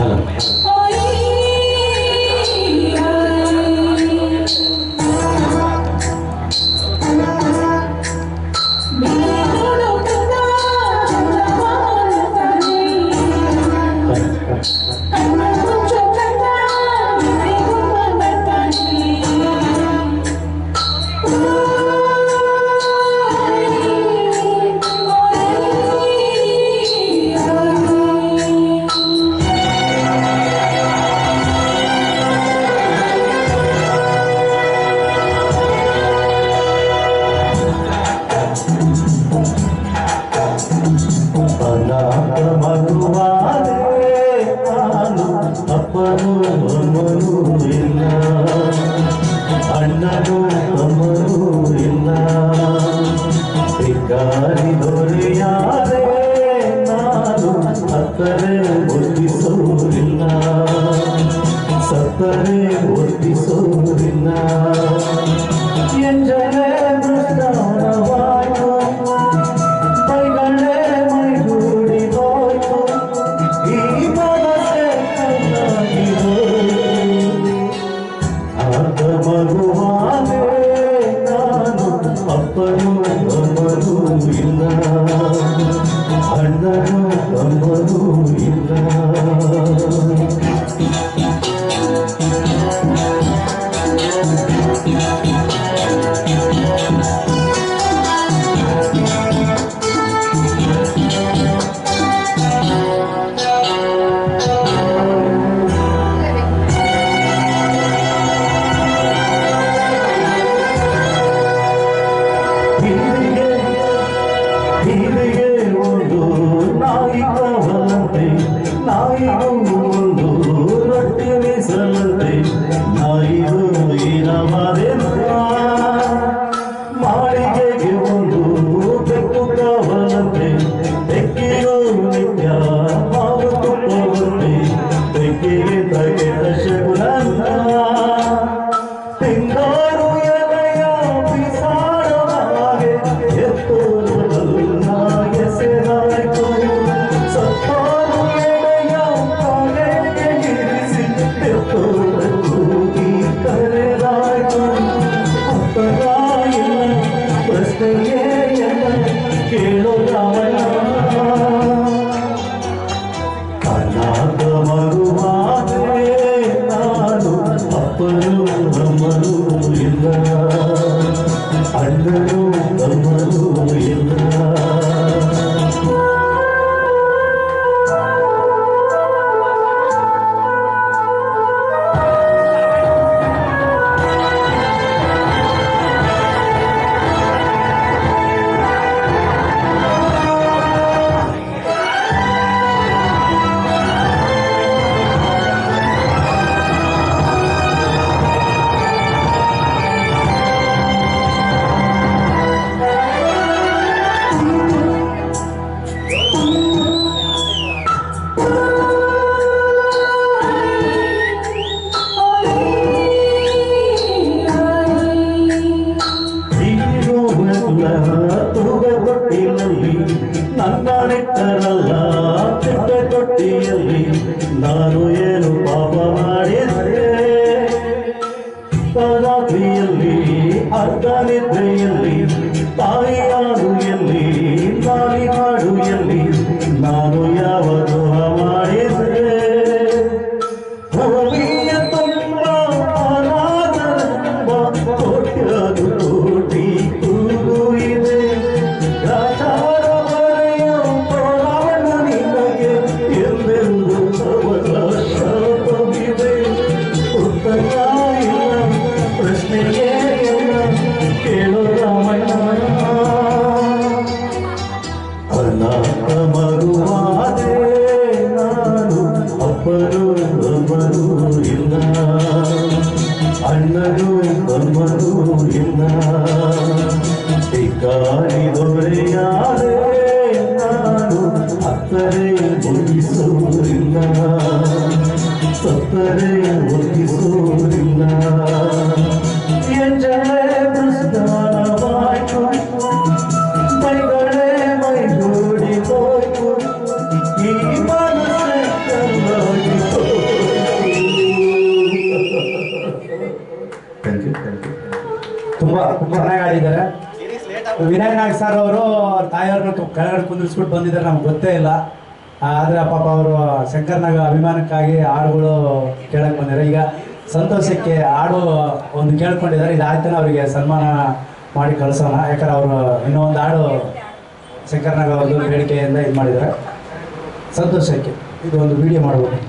穿了没有？ಕರೆ ಒಪ್ಪಿಸೋದಿಲ್ಲ ಎಂದರೆ ಮೃದಾನವಾಯಿತು ಕೈಗಳೇ ಮೈಗೂಡಿ ಹೋಯಿತು ಈ ಮನಸ್ಸೆ ಕಣ್ಣಾಗಿ ಹೋಯಿತು ಆತ ಮಗುವಾಗೆ ನಾನು ಅಪ್ಪನು ಅಮ್ಮನೂ ಇಲ್ಲ ময়ূর আমারে 그 ನನಗುಲ ತೂಗಗೊಟ್ಟಿನಲ್ಲಿ ನನ್ನ ನೆಟ್ಟರಲ್ಲ ಚಿಟ್ಟಗೊಟ್ಟಿಯಲ್ಲಿ ನಾನು ಏನು ಪಾಪ ಮಾಡಿದ್ದೆ ರಾತ್ರಿಯಲ್ಲಿ ಅರ್ಧ ನಿದ್ರೆಯಲ್ಲಿ ತಾಯಿ ತುಂಬಾ ಚೆನ್ನಾಗಿ ಆಡಿದ್ದಾರೆ ವಿನಯ್ ನಾಗ್ ಸರ್ ಅವರು ತಾಯಿಯವ್ರನ್ನ ಕೆಳಗಡೆ ಕುಂದಿರ್ಸ್ಬಿಟ್ಟು ಬಂದಿದ್ದಾರೆ, ನಮ್ಗೆ ಗೊತ್ತೇ ಇಲ್ಲ. ಆದ್ರೆ ಪಾಪ ಅವರು ಶಂಕರ್ನಾಗ ಅಭಿಮಾನಕ್ಕಾಗಿ ಹಾಡುಗಳು ಕೇಳಕ್ ಬಂದಿದ್ದಾರೆ. ಈಗ ಸಂತೋಷಕ್ಕೆ ಹಾಡು ಒಂದು ಕೇಳ್ಕೊಂಡಿದ್ದಾರೆ. ಇದಾಯ್ತಾನೆ ಅವರಿಗೆ ಸನ್ಮಾನ ಮಾಡಿ ಕಳಿಸೋಣ. ಯಾಕಂದ್ರೆ ಅವರು ಇನ್ನೂ ಒಂದು ಹಾಡು ಶಂಕರ್ನಾಗ ಅವ್ರದ್ದು ಬೇಡಿಕೆಯಿಂದ ಇದು ಮಾಡಿದ್ದಾರೆ. ಸಂತೋಷಕ್ಕೆ ಇದು ಒಂದು ವಿಡಿಯೋ ಮಾಡ್ಬೋದು.